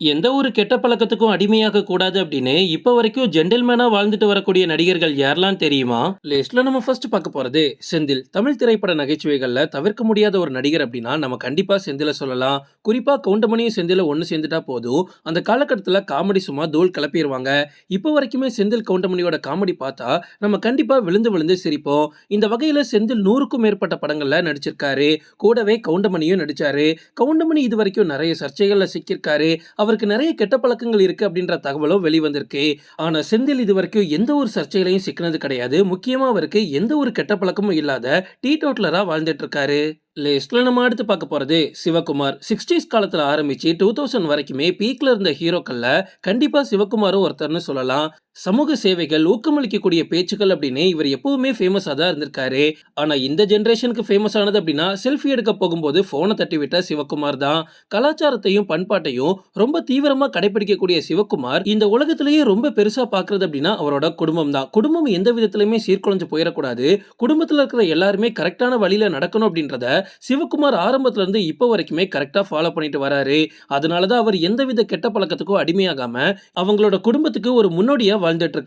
எந்த ஒரு கெட்ட பழக்கத்துக்கும் அடிமையாக கூடாது அப்படின்னு இப்ப வரைக்கும் ஜென்டில்மேனா வாழ்ந்துட்டு வரக்கூடிய நடிகர்கள் யாரெல்லாம் தெரியுமா? லிஸ்ட்ல நம்ம ஃபர்ஸ்ட் பார்க்க போறது செந்தில். தமிழ் திரைப்பட நகைச்சுவைகள்ல தவிர்க்க முடியாத ஒரு நடிகர் அப்படின்னா நம்ம கண்டிப்பா செந்தில சொல்லலாம். குறிப்பா கவுண்டமணியும் செந்தில ஒன்னு சேர்ந்துட்டா போதும். அந்த காலகட்டத்துல காமெடி சும்மா தோல் கிளப்பிடுவாங்க இப்போ வரைக்குமே செந்தில் கவுண்டமணியோட காமெடி பார்த்தா நம்ம கண்டிப்பா விழுந்து விழுந்து சிரிப்போம். இந்த வகையில செந்தில் நூறுக்கும் மேற்பட்ட படங்கள்ல நடிச்சிருக்காரு. கூடவே கவுண்டமணியும் நடிச்சாரு. கவுண்டமணி இது வரைக்கும் நிறைய சர்ச்சைகள்ல சிக்கியிருக்காரு. அவருக்கு நிறைய கெட்ட பழக்கங்கள் இருக்கு அப்படின்ற தகவலும் வெளிவந்திருக்கு. ஆனா செந்தில் இது வரைக்கும் எந்த ஒரு சர்ச்சையிலையும் சிக்கினது கிடையாது. முக்கியமா அவருக்கு எந்த ஒரு கெட்ட பழக்கமும் இல்லாத டீ டோட்லரா வாழ்ந்துட்டு இருக்காரு லிஸ்ட்ல நம்ம அடுத்து பார்க்க போறது சிவகுமார். சிக்ஸ்டீஸ் காலத்துல ஆரம்பிச்சு டூ தௌசண்ட் வரைக்குமே பீக்ல இருந்த ஹீரோக்கள்ல கண்டிப்பா சிவகுமாரும் ஒருத்தர்னு சொல்லலாம். சமூக சேவைகள் ஊக்கமளிக்கக்கூடிய பேச்சுக்கள் அப்படின்னு இவர் எப்பவுமே ஃபேமஸாக தான் இருந்திருக்காரு. ஆனால் இந்த ஜென்ரேஷனுக்கு ஃபேமஸ் ஆனது அப்படின்னா செல்ஃபி எடுக்க போகும்போது ஃபோனை தட்டிவிட்ட சிவகுமார் தான். கலாச்சாரத்தையும் பண்பாட்டையும் ரொம்ப தீவிரமாக கடைபிடிக்கக்கூடிய சிவகுமார் இந்த உலகத்திலேயே ரொம்ப பெருசாக பார்க்குறது அப்படின்னா அவரோட குடும்பம் தான். குடும்பம் எந்த விதத்துலையுமே சீர்குலைஞ்சு போயிடக்கூடாது. குடும்பத்தில் இருக்கிற எல்லாருமே கரெக்டான வழியில் நடக்கணும் அப்படின்றத சிவகுமார் ஆரம்பத்துலேருந்து இப்போ வரைக்குமே கரெக்டாக ஃபாலோ பண்ணிட்டு வராரு. அதனாலதான் அவர் எந்தவித கெட்ட பழக்கத்துக்கும் அடிமையாகாமல் அவங்களோட குடும்பத்துக்கு ஒரு முன்னோடியாக வாழ்ந்துட்டு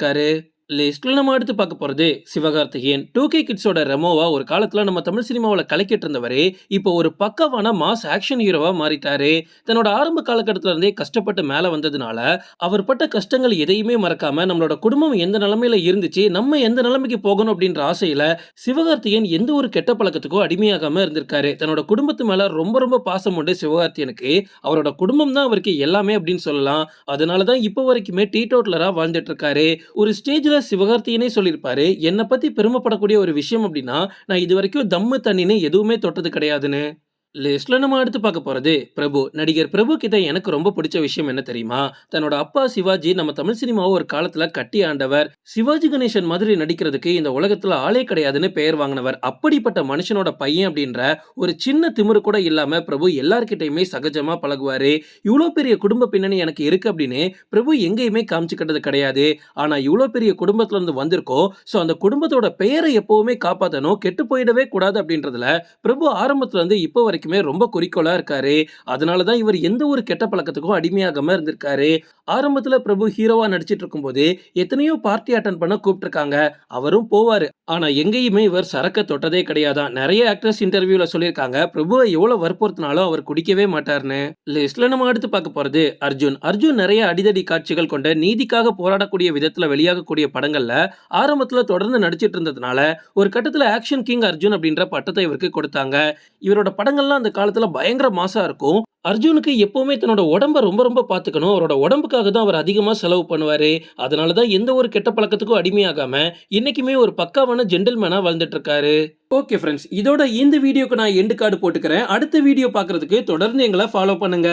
இருக்காரு லிஸ்ட்ல நம்ம அடுத்து பார்க்க போறது சிவகார்த்திகேயன். டூ கே கிட்ஸோட ரெமோவா ஒரு காலத்துல நம்ம தமிழ் சினிமாவில் கலக்கிட்டு இருந்தவரே இப்போ ஒரு பக்கவான மாஸ் ஆக்ஷன் ஹீரோவா மாறிட்டாரு. தன்னோட ஆரம்ப காலகட்டத்துல இருந்தே கஷ்டப்பட்டு மேல வந்ததுனால அவர் பட்ட கஷ்டங்கள் எதையுமே மறக்காம நம்மளோட குடும்பம் எந்த நிலைமையில இருந்துச்சு நம்ம எந்த நிலைமைக்கு போகணும் அப்படின்ற ஆசையில சிவகார்த்திகேயன் எந்த ஒரு கெட்ட பழக்கத்துக்கோ அடிமையாகாம இருந்திருக்காரு. தன்னோட குடும்பத்து மேல ரொம்ப ரொம்ப பாசம் உண்டு சிவகார்த்திகனுக்கு அவரோட குடும்பம் தான் அவருக்கு எல்லாமே அப்படின்னு சொல்லலாம். அதனாலதான் இப்போ வரைக்குமே டீ டோட்லரா வாழ்ந்துட்டு இருக்காரு. ஒரு ஸ்டேஜ்ல சிவகார்த்தியனே சொல்லியிருப்பாரு என்னை பத்தி பெருமைப்படக்கூடிய ஒரு விஷயம் அப்படின்னா நான் இது வரைக்கும் தம்மு தண்ணின்னு எதுவுமே தொட்டது கிடையாதுன்னு. லிஸ்ட்ல நம்ம அடுத்து பார்க்க போறது பிரபு. நடிகர் பிரபு கிட்ட எனக்கு ரொம்ப பிடிச்ச விஷயம் என்ன தெரியுமா? தன்னோட அப்பா சிவாஜி நம்ம தமிழ் சினிமாவை ஒரு காலத்துல கட்டி ஆண்டவர். சிவாஜி கணேசன் மாதிரி நடிக்கிறதுக்கு இந்த உலகத்துல ஆளே கிடையாதுன்னு பெயர் வாங்கினவர். அப்படிப்பட்ட மனுஷனோட பையன் அப்படின்ற ஒரு சின்ன திமிரு கூட இல்லாம பிரபு எல்லார்கிட்டயுமே சகஜமா பழகுவாரு. இவ்வளோ பெரிய குடும்ப பின்னணி எனக்கு இருக்கு அப்படின்னு பிரபு எங்கேயுமே காமிச்சுக்கிட்டது கிடையாது. ஆனா இவ்வளோ பெரிய குடும்பத்துல இருந்து வந்திருக்கோம் ஸோ அந்த குடும்பத்தோட பெயரை எப்பவுமே காப்பாற்றணும் கெட்டு போயிடவே கூடாது அப்படின்றதுல பிரபு ஆரம்பத்துல இருந்து இப்போ வரைக்கும் ரொம்ப குறிக்கோளா இருக்காரு. அதனால தான் இவர் எந்த ஒரு கெட்ட பழக்கத்துக்கும் அடிமையாகாம இருந்திருக்காரு. ஆரம்பத்துல பிரபு ஹீரோவா நடிச்சிட்டு இருக்கும்போது எத்தனையோ பார்ட்டி அட்டன் பண்ண கூப்பிட்டுருக்காங்க. அவரும் போவாரு. ஆனா எங்கேயுமே இவர் சரக்க தொட்டதே கிடையாதான். நிறைய ஆக்டர்ஸ் இன்டர்வியூல சொல்லியிருக்காங்க. பிரபுவை எவ்வளவு வற்புறுத்தினாலும் அவர் குடிக்கவே மாட்டார்னு லிஸ்ட்ல நம்ம அடுத்து பார்க்க போறது அர்ஜுன். அர்ஜுன் நிறைய அடிதடி காட்சிகள் கொண்ட நீதிக்காக போராடக்கூடிய விதத்துல வெளியாகக்கூடிய படங்கள்ல ஆரம்பத்துல தொடர்ந்து நடிச்சிட்டு இருந்ததுனால ஒரு கட்டத்துல ஆக்ஷன் கிங் அர்ஜுன் அப்படின்ற பட்டத்தை இவருக்கு கொடுத்தாங்க. இவரோட படங்கள்லாம் அந்த காலத்துல பயங்கர மாசா இருக்கும். அர்ஜுனுக்கு எப்பவுமே தன்னோட உடம்ப ரொம்ப ரொம்ப பார்த்துக்கணும் அவரோட உடம்புக்காக தான் அவர் அதிகமாக செலவு பண்ணுவார். அதனால தான் எந்த ஒரு கெட்ட பழக்கத்துக்கும் அடிமையாகாம இன்னைக்குமே ஒரு பக்காவான ஜென்டில்மேனாக வாழ்ந்துட்டுருக்காரு. ஓகே ஃப்ரெண்ட்ஸ் இதோட இந்த வீடியோக்கு நான் எண்டு கார்டு போட்டுக்கிறேன். அடுத்த வீடியோ பார்க்கறதுக்கு தொடர்ந்து எங்களை ஃபாலோ பண்ணுங்க.